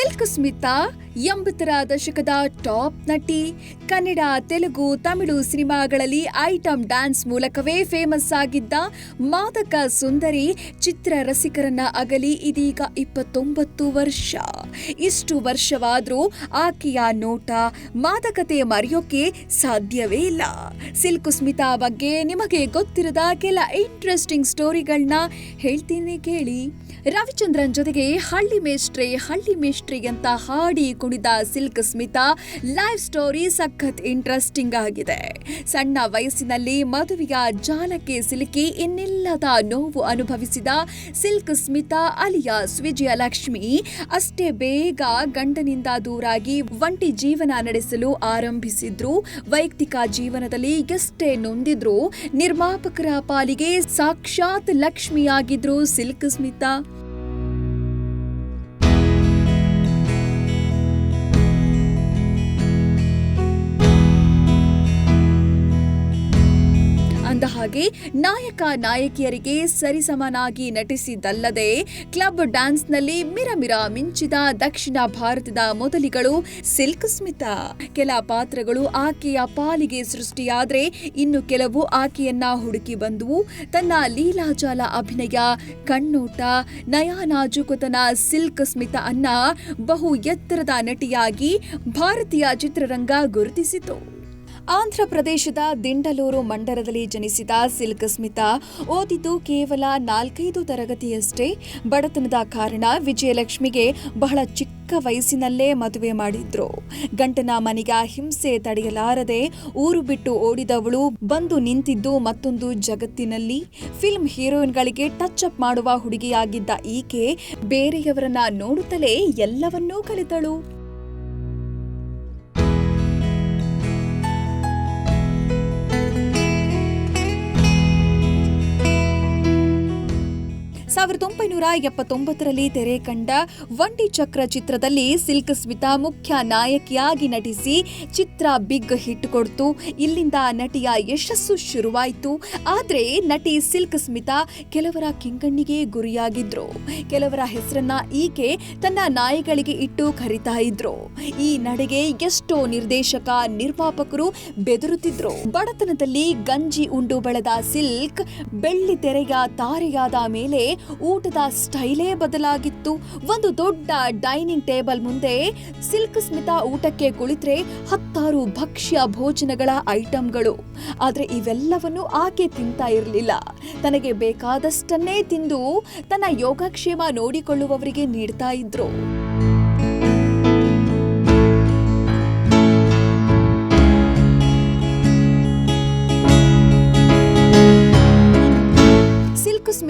Silk Smita, ಎಂಬತ್ತರ ದಶಕದ top ನಟಿ, ಕನ್ನಡ, ತೆಲುಗು, ತಮಿಳು ಸಿನಿಮಾಗಳಲ್ಲಿ ಐಟಂ ಡ್ಯಾನ್ಸ್ ಮೂಲಕವೇ ಫೇಮಸ್ ಆಗಿದ್ದ ಮಾದಕ ಸುಂದರಿ ಚಿತ್ರ ರಸಿಕರನ್ನ ಅಗಲಿ ಇದೀಗ ಇಪ್ಪತ್ತೊಂಬತ್ತು ವರ್ಷ. ಇಷ್ಟು ವರ್ಷವಾದರೂ ಆಕೆಯ ನೋಟ, ಮಾದಕತೆ ಮರೆಯೋಕೆ ಸಾಧ್ಯವೇ ಇಲ್ಲ. ಸಿಲ್ಕ್ ಸ್ಮಿತಾ ಬಗ್ಗೆ ನಿಮಗೆ ಗೊತ್ತಿರದ ಕೆಲ ಇಂಟ್ರೆಸ್ಟಿಂಗ್ ಸ್ಟೋರಿಗಳನ್ನ ಹೇಳ್ತೀನಿ ಕೇಳಿ. ರವಿಚಂದ್ರನ್ ಜೊತೆಗೆ ಹಳ್ಳಿ ಮೇಷ್ಟ್ರೆ ಹಳ್ಳಿ ಮೇಷ್ಟ್ರೆ ಅಂತ ಹಾಡಿ ಕುಣಿದ ಸಿಲ್ಕ್ ಸ್ಮಿತಾ ಲೈಫ್ ಸ್ಟೋರಿ ಸಖತ್ ಇಂಟ್ರೆಸ್ಟಿಂಗ್ ಆಗಿದೆ. ಸಣ್ಣ ವಯಸ್ಸಿನಲ್ಲಿ ಮದುವೆಯ ಜಾಲಕ್ಕೆ ಸಿಲುಕಿ ಇನ್ನಿಲ್ಲದ ನೋವು ಅನುಭವಿಸಿದ ಸಿಲ್ಕ್ ಸ್ಮಿತಾ ಅಲಿಯಾಸ್ ವಿಜಯಲಕ್ಷ್ಮಿ ಅಷ್ಟೇ ಬೇಗ ಗಂಡನಿಂದ ದೂರಾಗಿ ಒಂಟಿ ಜೀವನ ನಡೆಸಲು ಆರಂಭಿಸಿದ್ರು. ವೈಯಕ್ತಿಕ ಜೀವನದಲ್ಲಿ ಎಷ್ಟೇ ನೊಂದಿದ್ರು ನಿರ್ಮಾಪಕರ ಪಾಲಿಗೆ ಸಾಕ್ಷಾತ್ ಲಕ್ಷ್ಮಿಯಾಗಿದ್ರು ಸಿಲ್ಕ್ ಸ್ಮಿತಾ. ಅಂದ ಹಾಗೆ ನಾಯಕ ನಾಯಕಿಯರಿಗೆ ಸರಿಸಮನಾಗಿ ನಟಿಸಿದ್ದಲ್ಲದೆ ಕ್ಲಬ್ ಡ್ಯಾನ್ಸ್ನಲ್ಲಿ ಮಿರಮಿರ ಮಿಂಚಿದ ದಕ್ಷಿಣ ಭಾರತದ ಮೊದಲಿಗಳು ಸಿಲ್ಕ್ ಸ್ಮಿತಾ. ಕೆಲ ಪಾತ್ರಗಳು ಆಕೆಯ ಪಾಲಿಗೆ ಸೃಷ್ಟಿಯಾದರೆ ಇನ್ನು ಕೆಲವು ಆಕೆಯನ್ನ ಹುಡುಕಿ ಬಂದುವು. ತನ್ನ ಲೀಲಾಜಾಲ ಅಭಿನಯ, ಕಣ್ಣೋಟ, ನಯಾನಾಜುಕುತನ ಸಿಲ್ಕ್ ಸ್ಮಿತಾ ಅನ್ನ ಬಹು ಎತ್ತರದ ನಟಿಯಾಗಿ ಭಾರತೀಯ ಚಿತ್ರರಂಗ ಗುರುತಿಸಿತು. ಆಂಧ್ರ ಪ್ರದೇಶದ ದಿಂಡಲೂರು ಮಂಡಲದಲ್ಲಿ ಜನಿಸಿದ ಸಿಲ್ಕ್ ಸ್ಮಿತಾ ಓದಿದ್ದು ಕೇವಲ ನಾಲ್ಕೈದು ತರಗತಿಯಷ್ಟೇ. ಬಡತನದ ಕಾರಣ ವಿಜಯಲಕ್ಷ್ಮಿಗೆ ಬಹಳ ಚಿಕ್ಕ ವಯಸ್ಸಿನಲ್ಲೇ ಮದುವೆ ಮಾಡಿದ್ರು. ಗಂಟನ ಮನಿಗ ಹಿಂಸೆ ತಡೆಯಲಾರದೆ ಊರು ಬಿಟ್ಟು ಓಡಿದವಳು ಬಂದು ನಿಂತಿದ್ದು ಮತ್ತೊಂದು ಜಗತ್ತಿನಲ್ಲಿ. ಫಿಲ್ಮ್ ಹೀರೋಯಿನ್ಗಳಿಗೆ ಟಚ್ ಅಪ್ ಮಾಡುವ ಹುಡುಗಿಯಾಗಿದ್ದ ಈಕೆ ಬೇರೆಯವರನ್ನ ನೋಡುತ್ತಲೇ ಎಲ್ಲವನ್ನೂ ಕಲಿತಳು. ಸಾವಿರದ ಒಂಬೈನೂರ ಎಪ್ಪತ್ತೊಂಬತ್ತರಲ್ಲಿ ತೆರೆ ಕಂಡ ಒಂಟಿ ಚಕ್ರ ಚಿತ್ರದಲ್ಲಿ ಸಿಲ್ಕ್ ಸ್ಮಿತಾ ಮುಖ್ಯ ನಾಯಕಿಯಾಗಿ ನಟಿಸಿ ಚಿತ್ರ ಬಿಗ್ ಹಿಟ್ ಕೊಡ್ತು. ಇಲ್ಲಿಂದ ನಟಿಯ ಯಶಸ್ಸು ಶುರುವಾಯಿತು. ಆದರೆ ನಟಿ ಸಿಲ್ಕ್ ಸ್ಮಿತಾ ಕೆಲವರ ಕಿಂಗಣ್ಣಿಗೆ ಗುರಿಯಾಗಿದ್ರು. ಕೆಲವರ ಹೆಸರನ್ನ ಈಕೆ ತನ್ನ ನಾಯಿಗಳಿಗೆ ಇಟ್ಟು ಕರಿತಾ ಇದ್ರು. ಈ ನಡೆಗೆ ಎಷ್ಟೋ ನಿರ್ದೇಶಕ, ನಿರ್ಮಾಪಕರು ಬೆದರುತ್ತಿದ್ರು. ಬಡತನದಲ್ಲಿ ಗಂಜಿ ಉಂಡು ಬೆಳೆದ ಸಿಲ್ಕ್ ಬೆಳ್ಳಿ ತೆರೆಯ ತಾರೆಯಾದ ಮೇಲೆ ಊಟದ ಸ್ಟೈಲೇ ಬದಲಾಗಿತ್ತು. ಒಂದು ದೊಡ್ಡ ಡೈನಿಂಗ್ ಟೇಬಲ್ ಮುಂದೆ ಸಿಲ್ಕ್ ಸ್ಮಿತಾ ಊಟಕ್ಕೆ ಕುಳಿತರೆ ಹತ್ತಾರು ಭಕ್ಷ್ಯ ಭೋಜನಗಳ ಐಟಂಗಳು. ಆದರೆ ಇವೆಲ್ಲವನ್ನು ಆಕೆ ತಿಂತಾ ಇರಲಿಲ್ಲ. ತನಗೆ ಬೇಕಾದಷ್ಟನ್ನೇ ತಿಂದು ತನ್ನ ಯೋಗಕ್ಷೇಮ ನೋಡಿಕೊಳ್ಳುವವರಿಗೆ ನೀಡ್ತಾ ಇದ್ರು.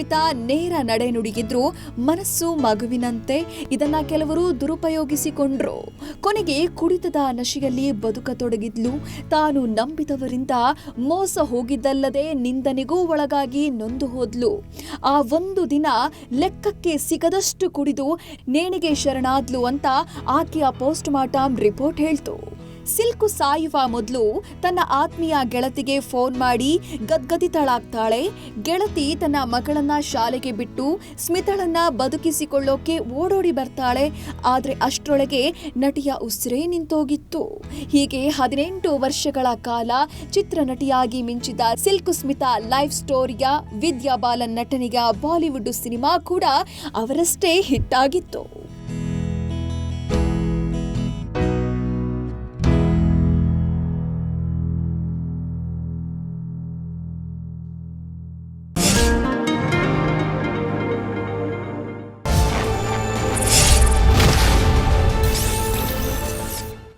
ಸ್ಮಿತಾ ನೇರ ನಡೆ ನುಡಿಗಿದ್ರು ಮನಸ್ಸು ಮಗುವಿನಂತೆ. ಇದನ್ನ ಕೆಲವರು ದುರುಪಯೋಗಿಸಿಕೊಂಡ್ರು. ಕೊನೆಗೆ ಕುಡಿತದ ನಶೆಯಲ್ಲಿ ಬದುಕತೊಡಗಿದ್ಲು. ತಾನು ನಂಬಿದವರಿಂದ ಮೋಸ ಹೋಗಿದ್ದಲ್ಲದೆ ನಿಂದನೆಗೂ ಒಳಗಾಗಿ ನೊಂದು ಹೋದ್ಲು. ಆ ಒಂದು ದಿನ ಲೆಕ್ಕಕ್ಕೆ ಸಿಗದಷ್ಟು ಕುಡಿದು ನೇಣಿಗೆ ಶರಣಾದ್ಲು ಅಂತ ಆಕೆಯ ಪೋಸ್ಟ್ ಮಾರ್ಟಮ್ ರಿಪೋರ್ಟ್ ಹೇಳ್ತು. ಸಿಲ್ಕು ಸಾಯುವ ಮೊದಲು ತನ್ನ ಆತ್ಮೀಯ ಗೆಳತಿಗೆ ಫೋನ್ ಮಾಡಿ ಗದ್ಗದಿತಳಾಗ್ತಾಳೆ. ಗೆಳತಿ ತನ್ನ ಮಗಳನ್ನ ಶಾಲೆಗೆ ಬಿಟ್ಟು ಸ್ಮಿತಳನ್ನ ಬದುಕಿಸಿಕೊಳ್ಳೋಕೆ ಓಡೋಡಿ ಬರ್ತಾಳೆ. ಆದರೆ ಅಷ್ಟರೊಳಗೆ ನಟಿಯ ಉಸಿರೇ ನಿಂತೋಗಿತ್ತು. ಹೀಗೆ ಹದಿನೆಂಟು ವರ್ಷಗಳ ಕಾಲ ಚಿತ್ರನಟಿಯಾಗಿ ಮಿಂಚಿದ ಸಿಲ್ಕು ಸ್ಮಿತಾ ಲೈಫ್ ಸ್ಟೋರಿಯ ವಿದ್ಯಾ ಬಾಲನ್ ನಟನೆಯ ಬಾಲಿವುಡ್ ಸಿನಿಮಾ ಕೂಡ ಅವರಷ್ಟೇ ಹಿಟ್ ಆಗಿತ್ತು.